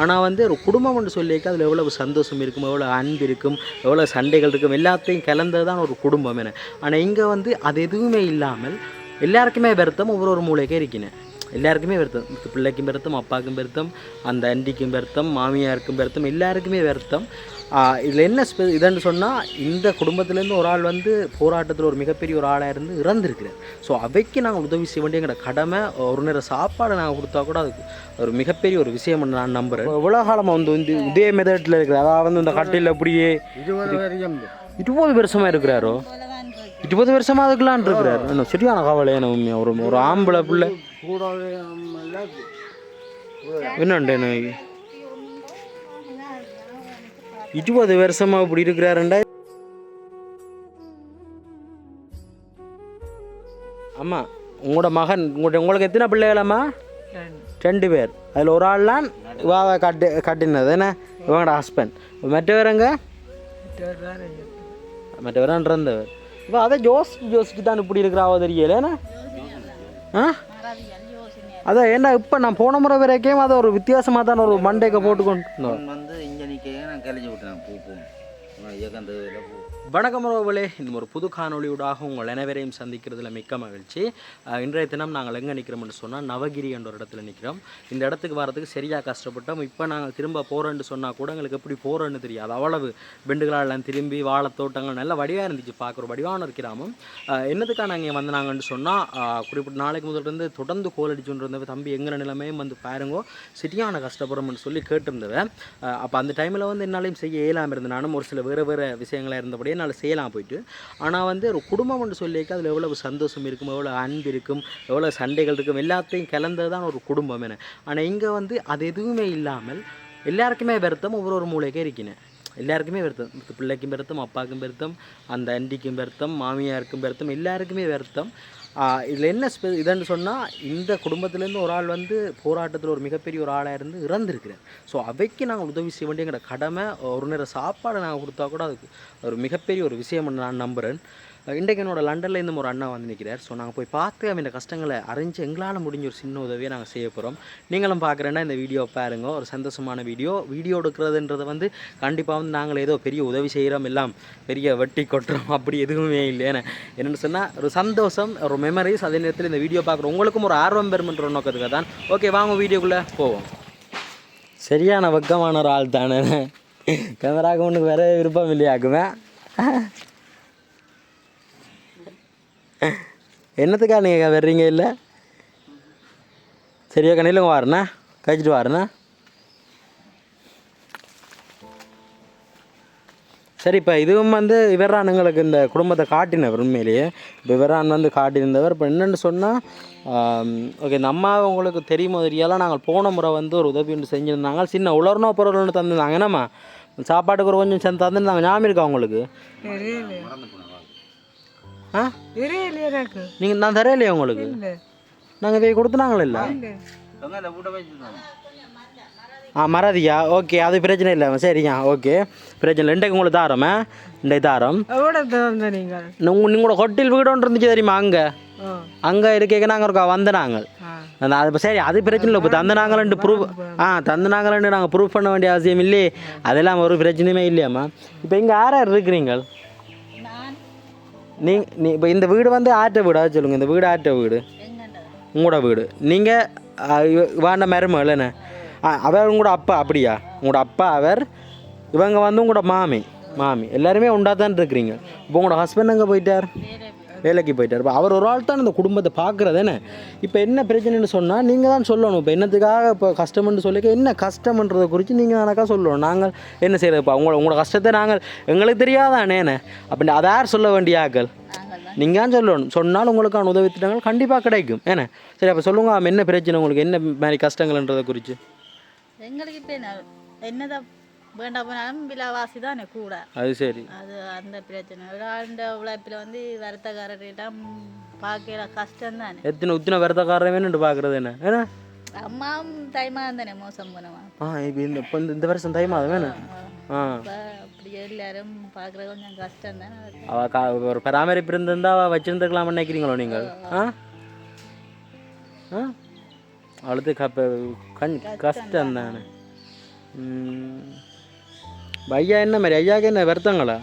ஆனால் வந்து ஒரு குடும்பம்னு சொல்லியிருக்க அதில் எவ்வளவு சந்தோஷம் இருக்கும் எவ்வளோ அன்பு இருக்கும் எவ்வளோ சண்டைகள் இருக்கும் எல்லாத்தையும் கலந்தது தான் ஒரு குடும்பம் என. ஆனால் இங்கே வந்து அது எதுவுமே இல்லாமல் எல்லாருக்குமே வருத்தம் ஒவ்வொரு ஒரு மூளைக்கே இருக்கிறேன் எல்லாருக்குமே வருத்தம். பிள்ளைக்கும் வருத்தம் அப்பாவுக்கும் வருத்தம் அந்த அண்டிக்கும் வருத்தம் மாமியாருக்கும் வருத்தம் எல்லாருக்குமே வருத்தம். இதில் என்ன ஸ்பெ இதுன்னு சொன்னால் இந்த குடும்பத்துலேருந்து ஒரு ஆள் வந்து போராட்டத்தில் ஒரு மிகப்பெரிய ஒரு ஆளாக இருந்து இறந்துருக்கிறார். ஸோ அவைக்கு நாங்கள் உதவி செய்ய வேண்டிய எங்களோட கடமை ஒரு நேரம் சாப்பாடு நாங்கள் கொடுத்தா கூட அதுக்கு ஒரு மிகப்பெரிய ஒரு விஷயம் நான் நம்புகிறேன் இவ்வளோ காலமாக வந்து இந்த இதே மெதட்டில் இருக்கிற அதாவது வந்து இந்த கட்டில் அப்படியே இருபது வருஷமாக இருக்கிறாரோ? இருபது வருஷமாக அதுக்கெல்லாம் இருக்கிறாரு. என்ன சரியான கவலை என்ன உண்மையா? ஒரு ஒரு ஆம்பளை பிள்ளை. என்னண்டு என்ன இருபது வருஷமா இப்படி இருக்கிறாருண்டா. அம்மா உங்களோட மகன் உங்கள்கிட்ட உங்களுக்கு எத்தனை பிள்ளைகளம்மா? ரெண்டு பேர். அதில் ஒரு ஆள்லாம் இவாவை கட்டு கட்டினது. என்ன? இவங்களோட ஹஸ்பண்ட் மற்றவரங்க மற்றவரான் இருந்தவர் இப்போ அதை ஜோஸ் ஜோஸ்க்கு தான் இப்படி இருக்கிறாவோ தெரியல. என்ன? ஆ? அதான் ஏன்னா இப்போ நான் போன முறை வரைக்கும் அதை ஒரு வித்தியாசமாக தான் ஒரு மண்டேக்க போட்டுக்கொண்டு வந்து நிற்க நான் கழிச்சு விட்டேன் பூ பூ. வணக்கம் உறவுகளே இந்த ஒரு புது காணொளியூடாக உங்கள் அனைவரையும் சந்திக்கிறதுல மிக்க மகிழ்ச்சி. இன்றைய தினம் நாங்கள் எங்கே நிற்கிறோம்னு சொன்னால் நவகிரி என்ற ஒரு இடத்துல நிற்கிறோம் இந்த இடத்துக்கு வரதுக்கு சரியாக கஷ்டப்பட்டோம். இப்போ நாங்கள் திரும்ப போகிறோன்னு சொன்னால் கூட எங்களுக்கு எப்படி போகிறோன்னு தெரியாது. அவ்வளவு பெண்டுகளெல்லாம் திரும்பி வாழைத்தோட்டங்கள் நல்ல வடிவாக இருந்துச்சு. பார்க்குற வடிவான ஒரு கிராமம். நாங்கள் இங்கே வந்தாங்கன்னு சொன்னால் குறிப்பிட்ட நாளைக்கு முதல்லேருந்து தொடர்ந்து கோல் அடிச்சுட்டு இருந்தவ தம்பி எங்கிற நிலைமையும் வந்து பாருங்கோ சிட்டியான கஷ்டப்படுறோம்னு சொல்லி கேட்டிருந்தவன் அப்போ அந்த டைமில் வந்து என்னாலையும் செய்ய இயலாமல் இருந்தேன் நானும் ஒரு சில வேறு வேறு விஷயங்களாக இருந்தபடியே என்னால் செய்யலாம் போயிட்டு. ஆனால் வந்து ஒரு குடும்பம்னு சொல்லியிருக்க அதில் எவ்வளவு சந்தோஷம் இருக்கும் எவ்வளோ அன்பு இருக்கும் எவ்வளோ சண்டைகள் இருக்கும் எல்லாத்தையும் கலந்தது தான் ஒரு குடும்பம் என. ஆனால் இங்கே வந்து அது எதுவுமே இல்லாமல் எல்லாருக்குமே வருத்தம் ஒவ்வொரு ஒரு மூளைக்கே இருக்கிறேன் எல்லாருக்குமே வருத்தம். பிள்ளைக்கும் வருத்தம் அப்பாவுக்கும் வருத்தம் அந்த அண்டிக்கும் வருத்தம் மாமியாருக்கும் வருத்தம் எல்லாருக்குமே வருத்தம். இதில் என்ன ஸ்பெ இதுன்னு சொன்னால் இந்த குடும்பத்துலேருந்து ஒரு ஆள் வந்து போராட்டத்தில் ஒரு மிகப்பெரிய ஒரு ஆளாக இருந்து இறந்துருக்கிறார். ஸோ அவைக்கு நாங்கள் உதவி செய்ய வேண்டிய எங்களோட கடமை ஒரு நேரம் சாப்பாடு நாங்கள் கொடுத்தா கூட அதுக்கு ஒரு மிகப்பெரிய ஒரு விஷயம் நான் நம்புகிறேன் இன்றைக்கு என்னோட லண்டனில் ஒரு அண்ணா வந்து நிற்கிறார் ஸோ நாங்கள் போய் பார்த்து அவன் கஷ்டங்களை அறிஞ்சு எங்களால் முடிஞ்ச ஒரு சின்ன உதவியை நாங்கள் செய்ய போகிறோம் நீங்களும் பார்க்குறேன்னா இந்த வீடியோ பாருங்க. ஒரு சந்தோஷமான வீடியோ. வீடியோ எடுக்கிறதுன்றது வந்து கண்டிப்பாக வந்து நாங்கள் ஏதோ பெரிய உதவி செய்கிறோம் எல்லாம் பெரிய வெட்டி கொட்டுறோம். அப்படி எதுவுமே இல்லை. ஏன்னா என்னென்னு சொன்னால் ஒரு சந்தோஷம் ஒரு மெமரிஸ் அதே நேரத்தில் இந்த வீடியோ பார்க்குறோம் உங்களுக்கும் ஒரு ஆர்வம் பெறுமன்ற நோக்கத்துக்கு நோக்கத்துக்காக தான். ஓகே வாங்க வீடியோக்குள்ளே போவோம். சரியான வெக்கமான ஒரு ஆள் தானே. கேமராக்கு ஒன்றுக்கு வேற விருப்பம் இல்லையாக்குமே என்னத்துக்கா நீங்கள் வர்றீங்க இல்லை? சரியா கண்ணிலுங்க வாருண்ணா கழிச்சிட்டு வாருண்ணா சரி இப்போ இதுவும் வந்து இவரான் எங்களுக்கு இந்த குடும்பத்தை காட்டினவர் உண்மையிலேயே. இப்போ இவரான் வந்து காட்டியிருந்தவர். இப்போ என்னென்னு சொன்னால் ஓகே இந்த அம்மா உங்களுக்கு தெரியுமோ தெரியலாம் நாங்கள் போன முறை வந்து ஒரு உதவி ஒன்று செஞ்சுருந்தாங்க. சின்ன உலர்னோ பொருள் ஒன்று தந்துருந்தாங்க. என்னம்மா? சாப்பாட்டுக்கு ஒரு கொஞ்சம் சேர்ந்து தந்துருந்தாங்க. ஞாபகம் இருக்கா உங்களுக்கு? ஆ? தெரியல எனக்கு. நீங்கள் நான் தரையிலையா உங்களுக்கு? நாங்கள் போய் கொடுத்துனாங்களே இல்லை? ஆ மறதியா? ஓகே அது பிரச்சனை இல்லை. சரிங்க ஓகே. பிரச்சனை இல்லை. இன்றைக்கு உங்களுக்கு தாரமே இன்றைக்கு தாரம். நீங்கள் உங்க நீங்களோட ஹோட்டல் வீடு ஒன்று இருந்துச்சு தெரியுமா அங்கே? அங்கே இருக்க நாங்கள் இருக்கா வந்த நாங்கள் அது இப்ப சரி அது பிரச்சனை இல்லை. இப்போ தந்து நாங்களேன்ட்டு ப்ரூஃப் ஆ தந்து நாங்கள் ப்ரூஃப் பண்ண வேண்டிய அவசியம் இல்லையே. அதெல்லாம் ஒரு பிரச்சனையுமே இல்லையாம்மா. இப்போ இங்கே யார் யார் இருக்கிறீங்க? நீ நீ இப்போ இந்த வீடு வந்து ஆட்ட வீடா சொல்லுங்கள் இந்த வீடு ஆட்ட வீடு. உங்களோட வீடு. நீங்கள் வேண்ட மருமகள் என்ன? ஆ, அவர் உங்களோட அப்பா அப்படியா? உங்களோட அப்பா அவர் இவங்க வந்து உங்களோட மாமி மாமி. எல்லாருமே உண்டா தான் இருக்கிறீங்க. இப்போ உங்களோட ஹஸ்பண்ட் அங்கே போயிட்டார்? வேலைக்கு போயிட்டார். இப்போ அவர் ஒரு ஆள் தான் இந்த குடும்பத்தை பார்க்குறது என்ன? இப்போ என்ன பிரச்சனைன்னு சொன்னால் நீங்கள் தான் சொல்லணும். இப்போ என்னத்துக்காக இப்போ கஷ்டம்னு சொல்லிக்க என்ன கஷ்டம்ன்றதை குறித்து நீங்கள் தானக்கா சொல்லணும். நாங்கள் என்ன செய்யறது? இப்போ உங்களோட உங்களோட கஷ்டத்தை நாங்கள் எங்களுக்கு தெரியாதானே என்ன அப்படி அதை யார் சொல்ல வேண்டிய ஆக்கள்? நீங்கள் தான் சொல்லணும். சொன்னால் உங்களுக்கான உதவி திட்டங்கள் கண்டிப்பாக கிடைக்கும். ஏன்னா சரி அப்போ சொல்லுங்க ஆமாம், என்ன பிரச்சனை உங்களுக்கு? என்ன மாதிரி கஷ்டங்கள்ன்றதை குறித்து எங்களுக்கு இப்போ என்ன என்னதான் வேண்டாம் போனாலும் விலைவாசி தானே கூட. அது சரி. அது அந்த பிரச்சனை. ஆண்ட உழைப்பில் வந்து வருத்தக்காரர்கிட்டம் பார்க்கல கஷ்டம் தானே. எத்தனை உத்தின விரதக்காரன் வேணும்னு பார்க்குறது என்ன? ஏன்னா அம்மாவும் தைமா தானே மோசம் போனவன் ஆ இப்போ இந்த இப்போ இந்த- வருஷம் தை மாதம் வேணும் ஆ. அப்படி எல்லாரும் பார்க்குறது கொஞ்சம் கஷ்டம் தானே. அவ கா ஒரு பராமரிப்பு இருந்திருந்தா அவள் வச்சுருந்துருக்கலாம் நினைக்கிறீங்களோ நீங்கள் ஆ. ஆ? அவளுக்கு கஷ்டம் தானே. ஐயா என்ன மாதிரி? ஐயாவுக்கு என்ன வருத்தங்களா?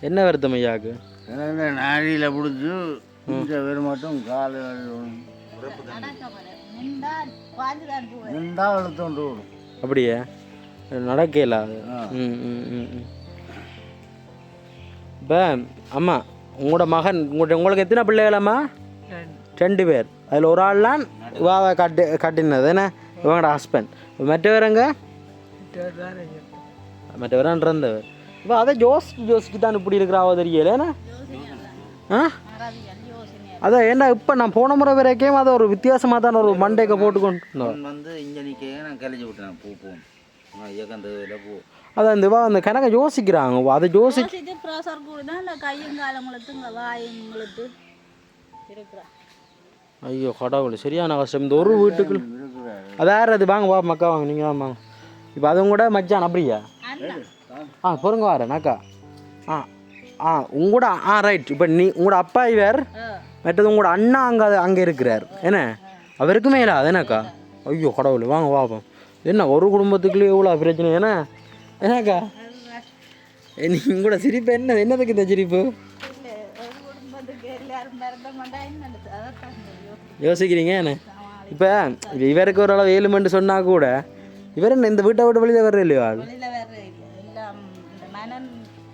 என்ன வருத்தம் ஐயாவுக்கு எனக்கு நாடியில் பிடிச்சி இந்த பேர் மட்டும் கால் நின்றா இழுத்தோண்டு விடும். அப்படியே? நடக்கல. ம் ம் இப்போ அம்மா உங்களோட மகன் உங்கள்கிட்ட உங்களுக்கு எத்தனை பிள்ளைகளம்மா? ரெண்டு. பேர். அதில் ஒரு ஆள்லாம் இவாவை கட்டி கட்டினது. என்ன? இவங்களோட ஹஸ்பண்ட் மற்றவரங்க மற்றவரான் இறந்தவர் இப்போ அதை ஜோஸ் ஜோஸ்க்கு தான் இப்படி இருக்கிறாவோ தெரியல என்ன? ஆ? அதான் ஏன்னா இப்போ நான் போன முறை வரைக்கும் அதை ஒரு வித்தியாசமாக தான் ஒரு மண்டைக்கு போட்டுக்கொண்டு வந்து இங்கே நிற்க நான் கழிச்சு விட்டேன் பூ பூ. அதான் இந்த வா அந்த கணக்கை யோசிக்கிறாங்க. அதை யோசி ஐயோ கடவுள் சரியான கஷ்டம். இந்த ஒரு வீட்டுக்குள்ள அது யார் அது வாங்க வா மக்கா வாங்க நீங்கள் வாங்க. இப்போ அதுவும் கூட மச்சான் அப்படியா? ஆ பொறுங்க வரேன் அக்கா. ஆ ஆ உங்களோட ஆ ரைட் இப்போ நீ உங்களோட அப்பா இவர். மற்றது உங்களோட அண்ணா அங்கே அங்கே இருக்கிறார். என்ன? அவருக்கு மேலே? அது என்னக்கா ஐயோ கடவுள் வாங்க வாப்போம் என்ன ஒரு குடும்பத்துக்குள்ளே எவ்வளோ பிரச்சனை என்ன? என்னக்கா நீங்கள் கூட சிரிப்பு என்ன என்னதுக்கு இந்த சிரிப்பு? இல்ல, யோசிக்கிறீங்க என்ன? இப்போ இவருக்கு ஒரு அளவு ஏழுமெண்டு சொன்னா கூட இவர் என்ன இந்த வீட்டை விட்டு வெளியில் வர்ற இல்லையா? வெளியில வேற இல்லை எல்லாம் இந்த மன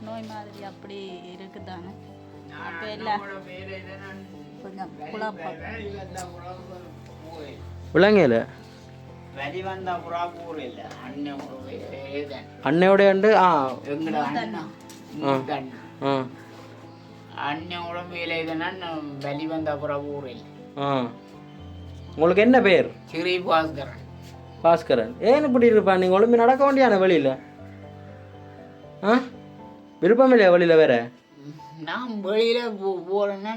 நோய் மாதிரி அப்படி இருக்குதானே? அப்போ எல்லாம் கொஞ்சம் குழப்பம். விளங்கல இல்லை. அன்னையோட உண்டு ஆ. இல்லை. ஆ. உங்களுக்கு என்ன பேர்? சிறி பாஸ்கரன் பாஸ்கரன். ஏன் இப்படி இருப்பா? நீங்கள் ஒழுங்கு நடக்க வேண்டியான வழியில். ஆ? விருப்பம் இல்லையா வழியில் வேற? நான் வெளியில போ- போறேன்னா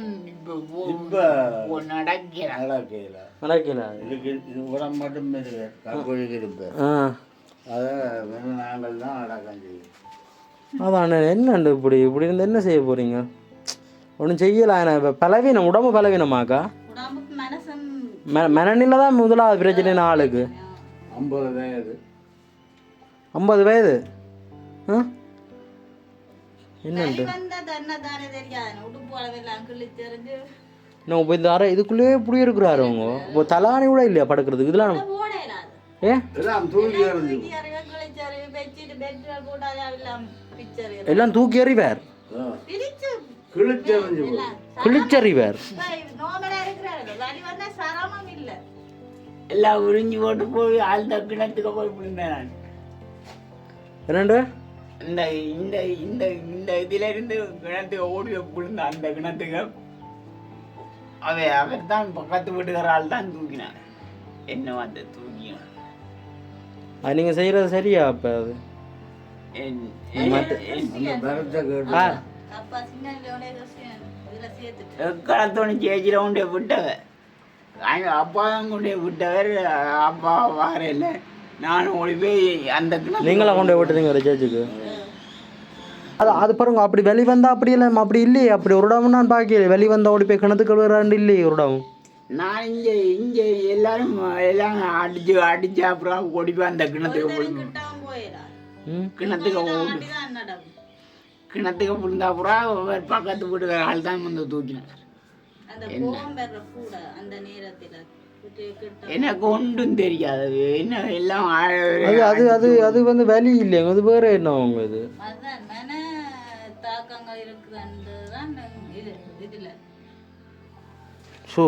நடக்கல. இதுக்கு இது உடம்பு மட்டும் அதை நாங்கள் தான் அடக்கம் செய்யும் அதான் என்னண்டு இப்படி? இப்படி இருந்து என்ன செய்ய போகிறீங்க ஒன்றும் செய்யலாம் இப்போ பலவீனம் உடம்பு பலவீனமாக்கா? மனநிலை தான் முதலாவது பிரச்சனை ஆளுக்கு. ஐம்பது வயது ஐம்பது வயது ஆ? என்னண்டு? நம்ம இப்போ இந்த அறை இதுக்குள்ளேயே இப்படி இருக்கிறாரு அவங்க. இப்போ தலாணி கூட இல்லையா படுக்கிறதுக்கு? இதெல்லாம் ஏ? எல்லாம் தூக்கி தூக்கி எறிவார்? கிழிச்சறிவார் எல்லாம் உறிஞ்சி போட்டு போய் ஆழ்ந்த கிணத்துக்கு போய் விழுந்தேன் நான். என்னண்டு? இந்த இந்த இந்த இந்த இதுல இருந்து கிணத்துக்கு ஓடி விழுந்த அந்த கிணத்துக்கு அவ அவர் தான் பக்கத்து வீட்டுக்கார ஆள் தான் தூக்கினான். என்ன வந்து தூக்கினான் அது நீங்கள் செய்கிறது சரியா அப்போ அது? என்- மத்த- என்- அப்பா கொண்டே தான் கொண்டே விட்டவர் அப்பா வாரையில் நானும் ஓடி போய் அந்த கிணத்து நீங்களா கொண்டு போய் விட்டுறீங்க ஒரு ஜட்ஜுக்கு? அது அது பாருங்க அப்படி வெளி வந்தா அப்படி இல்லை அப்படி இல்லையே. அப்படி ஒரு இடமும் நான் பார்க்கல. வெளி வந்தா ஓடி போய் கிணத்துக்கு விழுறாண்டு இல்லையே ஒரு இடமும். நான் இங்கே இங்கே எல்லாரும் எல்லாம் அடிச்சு அடிச்சு அப்புறம் ஓடி போய் அந்த கிணத்துக்கு கிணத்துக்கு ஓடி அப்படிதான் நடக்கும். கிணத்துக்கு விழுந்தா அப்புறம் பக்கத்து வீட்டுக்கார ஆள் தான் வந்து தூக்கினார். எனக்கு ஒன்றும் தெரியாது என்ன எல்லாம் அது அது அது அது வந்து வலி இல்லைங்க அது வேற என்ன அவங்க இது? அதுதான் மன தாக்கங்கள் இருக்குதுன்றதுதான் இது இதுல. ஷோ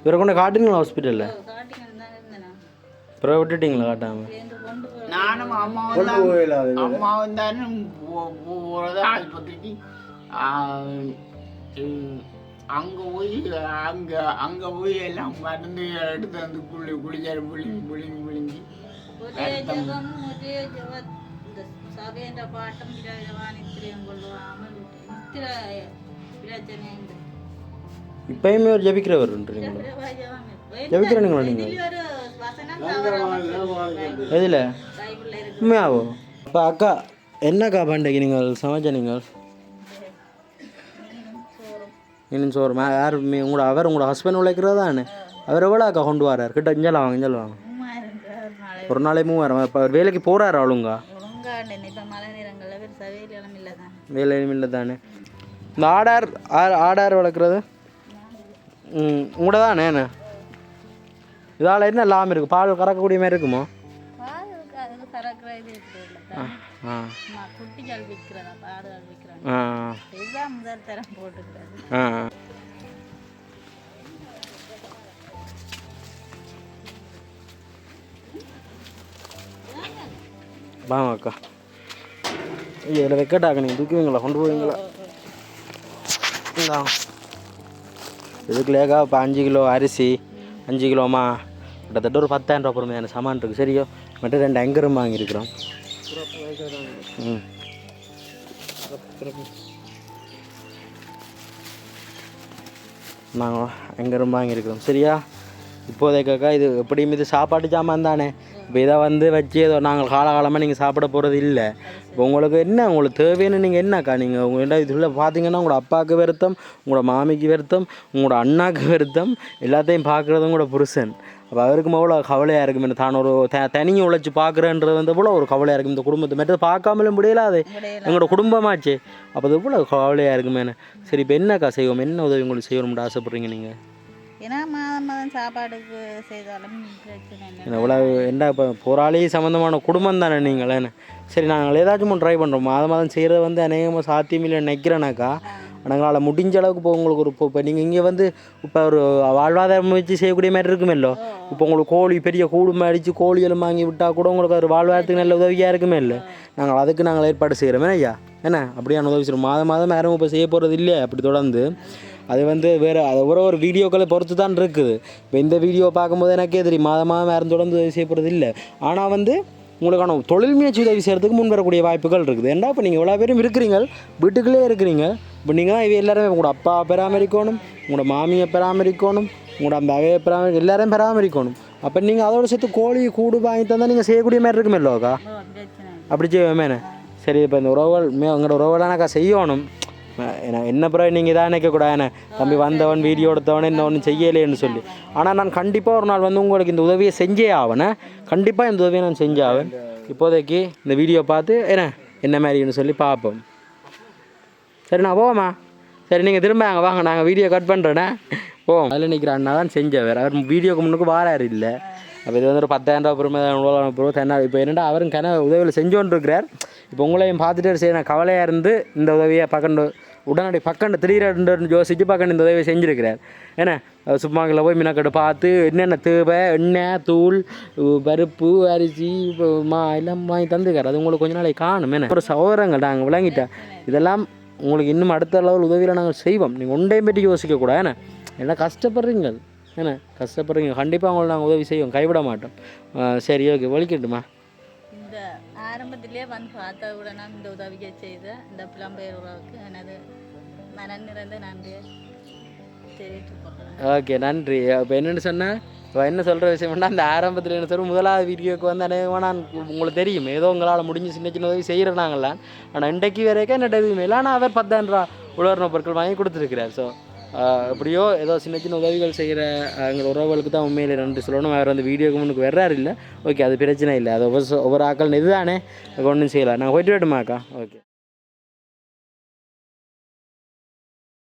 இவரை கொண்டு காட்டுங்களா ஹாஸ்பிட்டலில் அப்புறம் விட்டுட்டீங்களா போய் நானும் அம்மாவும் தான் அம்மாவும் தானும் போகிறது ஆஸ்பத்திரிக்கு அங்கே போய் அங்கே அங்கே போய் எல்லாம் மருந்து எடுத்து வந்து குளி குளிச்சாரு புளிங்கி புளிங்கி புளிங்கி பிரச்சனை இந்த இப்பயுமே ஒரு ஜபிக்கிறவர்ன்றீங்களா ஜபிக்கிறீங்களா நீங்கள் தவறாமல் எதில்? உண்மையாவோ? அப்போ அக்கா என்னக்கா பண்டைக்கு நீங்கள் சமைச்ச நீங்கள்? இன்னும் சோறு. மே யார் உங்களோட அவர் உங்களோட ஹஸ்பண்ட் உழைக்கிறதா தானே அவர் எவ்வளோ அக்கா கொண்டு வரார்? கிட்ட இஞ்சல் வாங்க இஞ்சல் வாங்க. ஒரு நாளே மூவாயிரம். இப்போ வேலைக்கு போகிறாரு ஆளுங்க? வேலையும் இல்லை தானே இந்த ஆடார் ஆடார் வளர்க்குறது? ம் உங்களோட தானே என்ன? இதால் என்ன லாபம் இருக்குது பால் கறக்கக்கூடிய மாதிரி இருக்குமா? ஆ ஆ. வாங்க அக்கா. இதில் வெக்கட்டாக்க நீங்கள் தூக்குவீங்களா? கொண்டு போவீங்களா? இந்தாங்க இதுக்கு லேக்கா இப்போ அஞ்சு கிலோ அரிசி அஞ்சு கிலோமா கிட்டத்தட்ட ஒரு பத்தாயிரம் ரூபா பொறுமையான சாமான் இருக்குது சரியோ? மட்டும் ரெண்டு அங்கரும் வாங்கியிருக்கிறோம். ம். நாங்கள் அங்கரும் வாங்கியிருக்கிறோம் சரியா? இப்போதைக்காக்கா இது எப்படியும் இது சாப்பாட்டு சாமான் தானே? இப்போ இதை வந்து வச்சு ஏதோ நாங்கள் காலகாலமாக நீங்கள் சாப்பிட போகிறது இல்லை. இப்போ உங்களுக்கு என்ன உங்களுக்கு தேவைன்னு நீங்கள் என்னக்கா நீங்கள் உங்கள்கிட்ட இதில் பார்த்தீங்கன்னா உங்களோட அப்பாவுக்கு வருத்தம் உங்களோட மாமிக்கு வருத்தம் உங்களோட அண்ணாக்கு வருத்தம் எல்லாத்தையும் பார்க்குறதும் கூட புருஷன். அப்போ அவருக்கும் எவ்வளோ கவலையாக இருக்கும். இந்த தான் ஒரு த தனியை உழைச்சி பார்க்குறன்றது வந்து எவ்வளோ ஒரு கவலையாக இருக்கும். இந்த குடும்பத்தை மட்டும் பார்க்காமலும் முடியல அது. எங்களோட குடும்பமாச்சே. அப்போ அது எவ்வளோ கவலையாக இருக்குமேனு சரி இப்போ என்னக்கா செய்வோம்? என்ன உதவி உங்களுக்கு செய்யணும்னு ஆசைப்பட்றீங்க நீங்கள் ஏன்னா மாதம் மாதம் சாப்பாடுக்கு செய்தாலும் பிரச்சனை என்ன இப்போ போராளி சம்மந்தமான குடும்பம் தானே நீங்கள்? சரி நாங்கள் ஏதாச்சும் ட்ரை பண்ணுறோம் மாதம் மாதம் செய்கிறது வந்து அநேகமாக சாத்தியமில்லை நினைக்கிறேனாக்கா. நாங்களால் முடிஞ்ச அளவுக்கு இப்போ உங்களுக்கு ஒரு இப்போ நீங்கள் இங்கே வந்து இப்போ ஒரு வாழ்வாதாரம் வச்சு செய்யக்கூடிய மாதிரி இருக்குமில்லோ இப்போ உங்களுக்கு கோழி பெரிய கூடுமா அடித்து கோழி எல்லாம் வாங்கி விட்டால் கூட உங்களுக்கு ஒரு வாழ்வாதாரத்துக்கு நல்ல உதவியாக இருக்குமே இல்லை நாங்கள் அதுக்கு நாங்கள் ஏற்பாடு செய்கிறோமே ஐயா? என்ன? அப்படியான உதவி செய்கிறோம் மாதம் மாதம் யாரும் இப்போ செய்ய போகிறது இல்லையா? அப்படி தொடர்ந்து. அது வந்து வேறு அது ஒரு ஒரு வீடியோக்களை பொறுத்து தான் இருக்குது. இப்போ இந்த வீடியோ பார்க்கும்போது எனக்கே தெரியும் மாதம் மாதம் யாரும் தொடர்ந்து உதவி செய்ய போகிறது இல்லை. ஆனால் வந்து உங்களுக்கான தொழில் முயற்சி உதவி செய்கிறதுக்கு முன் வரக்கூடிய வாய்ப்புகள் இருக்குது. ஏன்டா இப்போ நீங்கள் எவ்வளோ பேரும் இருக்கிறீங்க வீட்டுக்குள்ளே இருக்கிறீங்க இப்போ நீங்கள் தான் இவ எல்லாருமே உங்களோட அப்பா பராமரிக்கணும் உங்களோட மாமியை பராமரிக்கணும் உங்களோட அந்த அவையை பராமரி எல்லாரையும் பராமரிக்கணும். அப்போ நீங்கள் அதோட சேர்த்து கோழி கூடு வாங்கி தந்தால் நீங்கள் செய்யக்கூடிய மாதிரி பிரச்சனை இல்லை அப்படி செய்வோமேனே சரி இப்போ இந்த உறவுகள் மே உங்களோட உறவுகளானாக்கா செய்யணும். ஏன்னா என்ன- என்ன பிறகு நீங்கள் இதாக நினைக்கக்கூடாது தம்பி வந்தவன் வீடியோ எடுத்தவன் என்ன ஒன்றும் செய்யலைன்னு சொல்லி. ஆனால் நான் கண்டிப்பாக ஒரு நாள் வந்து உங்களுக்கு இந்த உதவியை செஞ்சே ஆவேன். கண்டிப்பாக இந்த உதவியை நான் செஞ்சே ஆவேன். இப்போதைக்கு இந்த வீடியோ பார்த்து என்ன என்ன மாதிரின்னு சொல்லி பார்ப்போம். சரி நான் போவோமா சரி நீங்கள் திரும்ப அங்கே வாங்க. நாங்கள் வீடியோ கட் பண்ணுறேண்ணே போவோம். அதில் நிற்கிற அண்ணா தான் செஞ்சவர். அவர் வீடியோக்கு முன்னுக்கு வாராரு இல்லை. அப்போ இது வந்து ஒரு பத்தாயிரம் ரூபா பொறுமை ப்ரோ தென்னா இப்போ என்னடா அவரும் கன உதவியில் செஞ்சோன்னு இருக்கிறார் இப்போ உங்களையும் பார்த்துட்டு சரி நான் கவலையாக இருந்து இந்த உதவியை பக்கண்டு உடனடி பக்கண்டு திடீரென்று யோசிச்சு பக்கண்டு இந்த உதவியை செஞ்சுருக்கிறார். ஏன்னா சும்மாக்கில் போய் மினக்கட்டு பார்த்து என்னென்ன தேவை எண்ணெய் தூள் பருப்பு அரிசி மா எல்லாம் வாங்கி தந்துக்கார் அது உங்களுக்கு கொஞ்ச நாளைக்கு காணும். என்ன? ஒரு சகோதரங்கள் நாங்கள் விளங்கிட்டேன் இதெல்லாம் உங்களுக்கு இன்னும் அடுத்த லெவல் உதவியில் நாங்கள் செய்வோம். நீங்கள் ஒன்றையும் பற்றி யோசிக்கக்கூடாது. என்ன? எல்லாம் கஷ்டப்படுறீங்க என்ன? கஷ்டப்படுறீங்க. கண்டிப்பாக உங்களை நாங்கள் உதவி செய்வோம். கைவிட மாட்டோம். சரி ஓகே வலிக்கட்டுமா? இந்த ஆரம்பத்திலே வந்து பார்த்த உடனே இந்த உதவியை செய்த இந்த புலம்பெயர் உறவுக்கு எனது மனம் நிறைந்த நன்றியை ஓகே நன்றி. இப்போ என்னென்னு சொன்னேன் இப்போ என்ன சொல்கிற விஷயம்னா அந்த ஆரம்பத்தில் என்ன சொல்ற? முதலாவது வீடியோக்கு வந்து அநேகமாக நான் உங்களுக்கு தெரியும். ஏதோ உங்களால் முடிஞ்ச சின்ன சின்ன உதவி செய்கிறனாங்களாம் ஆனால் இன்றைக்கு வரைக்கும் என்ன எதுவுமே இல்லை. ஆனால் அவர் பத்தாயிரம் ரூபா உலர்ண பொருட்கள் வாங்கி கொடுத்துருக்கிறார். ஸோ எப்படியோ ஏதோ சின்ன சின்ன உதவிகள் செய்கிற எங்கள் உறவுகளுக்கு தான் உண்மையிலே நன்றி சொல்லணும். அவர் வந்து வீடியோக்கு முன்னுக்கு வர்றாரு இல்லை. ஓகே அது பிரச்சனை இல்லை. அது ஒவ்வொரு ஒவ்வொரு ஆக்கள் இதுதானே. ஒன்றும் செய்யலாம் நாங்கள் போயிட்டு வேட்டுமாக்கா ஓகே